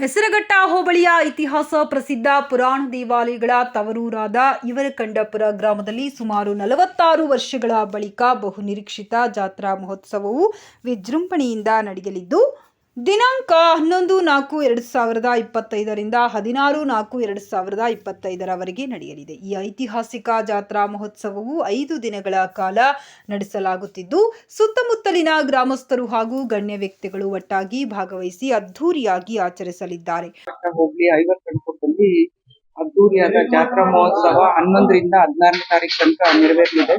ಹೆಸರಘಟ್ಟ ಹೋಬಳಿಯ ಇತಿಹಾಸ ಪ್ರಸಿದ್ಧ ಪುರಾಣ ದೇವಾಲಯಗಳ ತವರೂರಾದ ಇವರಕಂಡಪುರ ಗ್ರಾಮದಲ್ಲಿ ಸುಮಾರು ನಲವತ್ತಾರು ವರ್ಷಗಳ ಬಳಿಕ ಬಹುನಿರೀಕ್ಷಿತ ಜಾತ್ರಾ ಮಹೋತ್ಸವವು ವಿಜೃಂಭಣೆಯಿಂದ ನಡೆಯಲಿದ್ದು ದಿನಾಂಕ ಹನ್ನೊಂದು ನಾಲ್ಕು ಎರಡು ಸಾವಿರದ ಇಪ್ಪತ್ತೈದರಿಂದ ಹದಿನಾರು ನಾಲ್ಕು ಎರಡು ಸಾವಿರದ ಇಪ್ಪತ್ತೈದರವರೆಗೆ ನಡೆಯಲಿದೆ. ಈ ಐತಿಹಾಸಿಕ ಜಾತ್ರಾ ಮಹೋತ್ಸವವು ಐದು ದಿನಗಳ ಕಾಲ ನಡೆಸಲಾಗುತ್ತಿದ್ದು, ಸುತ್ತಮುತ್ತಲಿನ ಗ್ರಾಮಸ್ಥರು ಹಾಗೂ ಗಣ್ಯ ವ್ಯಕ್ತಿಗಳು ಒಟ್ಟಾಗಿ ಭಾಗವಹಿಸಿ ಅದ್ಧೂರಿಯಾಗಿ ಆಚರಿಸಲಿದ್ದಾರೆ. ಅದ್ದೂರಿಯಾದ ಜಾತ್ರಾ ಮಹೋತ್ಸವ ಹನ್ನೊಂದರಿಂದ ಹದಿನಾರನೇ ತಾರೀಕು ತನಕ ನೆರವೇರಲಿದೆ.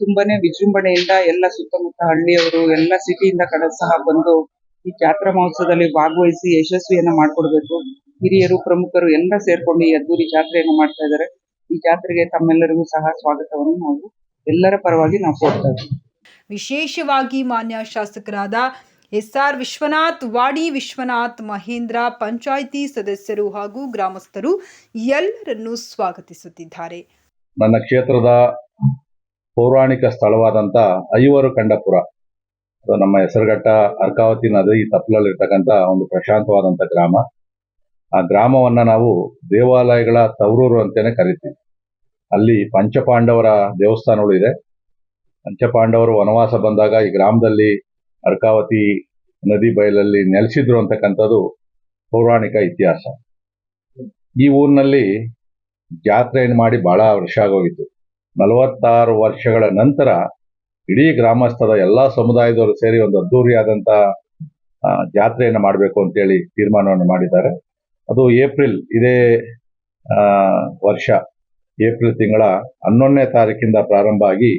ತುಂಬಾನೇ ವಿಜೃಂಭಣೆಯಿಂದ ಎಲ್ಲ ಸುತ್ತಮುತ್ತ ಹಳ್ಳಿಯವರು, ಎಲ್ಲ ಸಿಟಿಯಿಂದ ಕಡೆ ಸಹ ಬಂದು ಈ ಜಾತ್ರಾ ಮಹೋತ್ಸವದಲ್ಲಿ ಭಾಗವಹಿಸಿ ಯಶಸ್ವಿಯನ್ನ ಮಾಡ್ಕೊಡ್ಬೇಕು. ಹಿರಿಯರು ಪ್ರಮುಖರು ಎಲ್ಲ ಸೇರ್ಕೊಂಡು ಈ ಅದ್ದೂರಿ ಜಾತ್ರೆಯನ್ನು ಮಾಡ್ತಾ ಇದ್ದಾರೆ. ಈ ಜಾತ್ರೆಗೆ ತಮ್ಮೆಲ್ಲರಿಗೂ ಸಹ ಸ್ವಾಗತವನ್ನು ನಾವು ಎಲ್ಲರ ಪರವಾಗಿ ನಾವು ಕೋರ್ತಾ ಇದ್ದೀವಿ. ವಿಶೇಷವಾಗಿ ಮಾನ್ಯ ಶಾಸಕರಾದ ಎಸ್ ಆರ್ ವಿಶ್ವನಾಥ್ ವಾಡಿ ವಿಶ್ವನಾಥ್ ಮಹೇಂದ್ರ ಪಂಚಾಯಿತಿ ಸದಸ್ಯರು ಹಾಗೂ ಗ್ರಾಮಸ್ಥರು ಎಲ್ಲರನ್ನು ಸ್ವಾಗತಿಸುತ್ತಿದ್ದಾರೆ. ನನ್ನ ಕ್ಷೇತ್ರದ ಪೌರಾಣಿಕ ಸ್ಥಳವಾದಂತ ಐವರು ಕಂಡಪುರ. ಅದು ನಮ್ಮ ಹೆಸರುಘಟ್ಟ ಅರ್ಕಾವತಿ ನದಿ ತಪ್ಪಲಲ್ಲಿರ್ತಕ್ಕಂಥ ಒಂದು ಪ್ರಶಾಂತವಾದಂಥ ಗ್ರಾಮ. ಆ ಗ್ರಾಮವನ್ನ ನಾವು ದೇವಾಲಯಗಳ ತವರೂರು ಅಂತಾನೆ ಕರಿತೀವಿ. ಅಲ್ಲಿ ಪಂಚಪಾಂಡವರ ದೇವಸ್ಥಾನಗಳು ಇದೆ. ಪಂಚಪಾಂಡವರು ವನವಾಸ ಬಂದಾಗ ಈ ಗ್ರಾಮದಲ್ಲಿ ಅರ್ಕಾವತಿ ನದಿ ಬಯಲಲ್ಲಿ ನೆಲೆಸಿದ್ರು ಅಂತಕ್ಕಂಥದ್ದು ಪೌರಾಣಿಕ ಇತಿಹಾಸ. ಈ ಊರಿನಲ್ಲಿ ಜಾತ್ರೆಯನ್ನು ಮಾಡಿ ಬಹಳ ವರ್ಷ ಆಗೋಗಿತ್ತು. ನಲವತ್ತಾರು ವರ್ಷಗಳ ನಂತರ ಇಡೀ ಗ್ರಾಮಸ್ಥರ ಎಲ್ಲಾ ಸಮುದಾಯದವರು ಸೇರಿ ಒಂದು ಅದ್ದೂರಿಯಾದಂತ ಆ, ಜಾತ್ರೆಯನ್ನು ಮಾಡಬೇಕು ಅಂತೇಳಿ ತೀರ್ಮಾನವನ್ನು ಮಾಡಿದ್ದಾರೆ. ಅದು ಏಪ್ರಿಲ್ ಇದೇ ವರ್ಷ. ಏಪ್ರಿಲ್ ತಿಂಗಳ ಹನ್ನೊಂದನೇ ತಾರೀಕಿಂದ ಪ್ರಾರಂಭ ಆಗಿ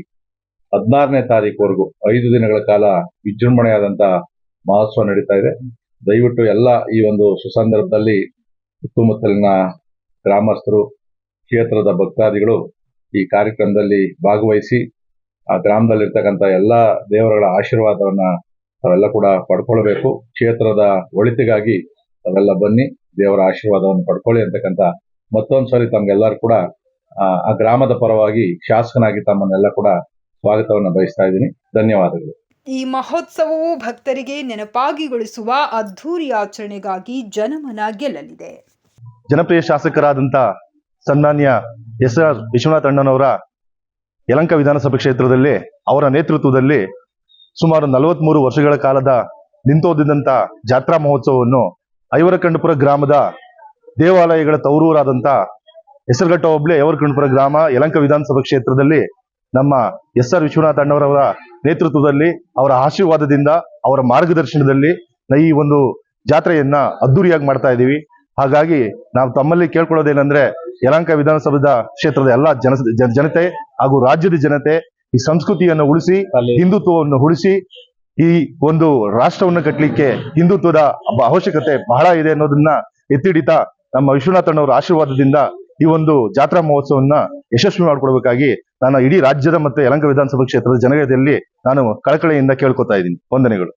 ಹದಿನಾರನೇ ತಾರೀಕುವರೆಗೂ ಐದು ದಿನಗಳ ಕಾಲ ವಿಜೃಂಭಣೆಯಾದಂತ ಮಹೋತ್ಸವ ನಡೀತಾ ಇದೆ. ದಯವಿಟ್ಟು ಎಲ್ಲ ಈ ಒಂದು ಸುಸಂದರ್ಭದಲ್ಲಿ ಸುತ್ತಮುತ್ತಲಿನ ಗ್ರಾಮಸ್ಥರು ಕ್ಷೇತ್ರದ ಭಕ್ತಾದಿಗಳು ಈ ಕಾರ್ಯಕ್ರಮದಲ್ಲಿ ಭಾಗವಹಿಸಿ ಆ ಗ್ರಾಮದಲ್ಲಿರ್ತಕ್ಕಂಥ ಎಲ್ಲ ದೇವರುಗಳ ಆಶೀರ್ವಾದವನ್ನ ತಾವೆಲ್ಲ ಕೂಡ ಪಡ್ಕೊಳ್ಬೇಕು. ಕ್ಷೇತ್ರದ ಒಳಿತಿಗಾಗಿ ತಾವೆಲ್ಲ ಬನ್ನಿ ದೇವರ ಆಶೀರ್ವಾದವನ್ನು ಪಡ್ಕೊಳ್ಳಿ ಅಂತಕ್ಕಂಥ ಮತ್ತೊಂದು ಸಾರಿ ತಮ್ಗೆಲ್ಲರೂ ಕೂಡ ಆ, ಆ ಗ್ರಾಮದ ಪರವಾಗಿ ಶಾಸಕನಾಗಿ ತಮ್ಮನ್ನೆಲ್ಲ ಕೂಡ ಸ್ವಾಗತವನ್ನು ಬಯಸ್ತಾ ಇದ್ದೀನಿ. ಧನ್ಯವಾದಗಳು. ಈ ಮಹೋತ್ಸವವು ಭಕ್ತರಿಗೆ ನೆನಪಾಗಿಗೊಳಿಸುವ ಅದ್ಧೂರಿ ಆಚರಣೆಗಾಗಿ ಜನಮನ ಗೆಲ್ಲಲಿದೆ. ಜನಪ್ರಿಯ ಶಾಸಕರಾದಂತ ಸನ್ಮಾನ್ಯ ಎಸ್ ಆರ್ ವಿಶ್ವನಾಥ್ ಅಣ್ಣನವರ ಯಲಂಕ ವಿಧಾನಸಭಾ ಕ್ಷೇತ್ರದಲ್ಲಿ ಅವರ ನೇತೃತ್ವದಲ್ಲಿ ಸುಮಾರು ನಲವತ್ಮೂರು ವರ್ಷಗಳ ಕಾಲದ ನಿಂತೋದಿದ್ದಂಥ ಜಾತ್ರಾ ಮಹೋತ್ಸವವನ್ನು ಐವರಕಂಡಪುರ ಗ್ರಾಮದ ದೇವಾಲಯಗಳ ತವರೂರಾದಂತ ಹೆಸರುಘಟ್ಟ ಹೋಬಳಿ ಐವರಕಂಡಪುರ ಗ್ರಾಮ ಯಲಂಕ ವಿಧಾನಸಭಾ ಕ್ಷೇತ್ರದಲ್ಲಿ ನಮ್ಮ ಎಸ್ ಆರ್ ವಿಶ್ವನಾಥ ಅಣ್ಣವರವರ ನೇತೃತ್ವದಲ್ಲಿ ಅವರ ಆಶೀರ್ವಾದದಿಂದ ಅವರ ಮಾರ್ಗದರ್ಶನದಲ್ಲಿ ಈ ಒಂದು ಜಾತ್ರೆಯನ್ನ ಅದ್ದೂರಿಯಾಗಿ ಮಾಡ್ತಾ ಇದ್ದೀವಿ. ಹಾಗಾಗಿ ನಾವು ತಮ್ಮಲ್ಲಿ ಕೇಳ್ಕೊಳ್ಳೋದೇನೆಂದ್ರೆ ಯಲಂಕ ವಿಧಾನಸಭಾ ಕ್ಷೇತ್ರದ ಎಲ್ಲಾ ಜನ ಜನ- ಜನತೆ ಹಾಗೂ ರಾಜ್ಯದ ಜನತೆ ಈ ಸಂಸ್ಕೃತಿಯನ್ನು ಉಳಿಸಿ ಹಿಂದುತ್ವವನ್ನು ಉಳಿಸಿ ಈ ಒಂದು ರಾಷ್ಟ್ರವನ್ನು ಕಟ್ಟಲಿಕ್ಕೆ ಹಿಂದುತ್ವದ ಅವಶ್ಯಕತೆ ಬಹಳ ಇದೆ ಅನ್ನೋದನ್ನ ಎತ್ತಿಡಿತಾ ನಮ್ಮ ವಿಶ್ವನಾಥಣ್ಣವರ ಆಶೀರ್ವಾದದಿಂದ ಈ ಒಂದು ಜಾತ್ರಾ ಮಹೋತ್ಸವನ್ನ ಯಶಸ್ವಿ ಮಾಡ್ಕೊಡ್ಬೇಕಾಗಿ ನಾನು ಇಡೀ ರಾಜ್ಯದ ಮತ್ತೆ ಯಲಂಕ ವಿಧಾನಸಭಾ ಕ್ಷೇತ್ರದ ಜನತೆಯಲ್ಲಿ ನಾನು ಕಳಕಳಿಯಿಂದ ಕೇಳ್ಕೊತಾ ಇದ್ದೀನಿ. ವಂದನೆಗಳು.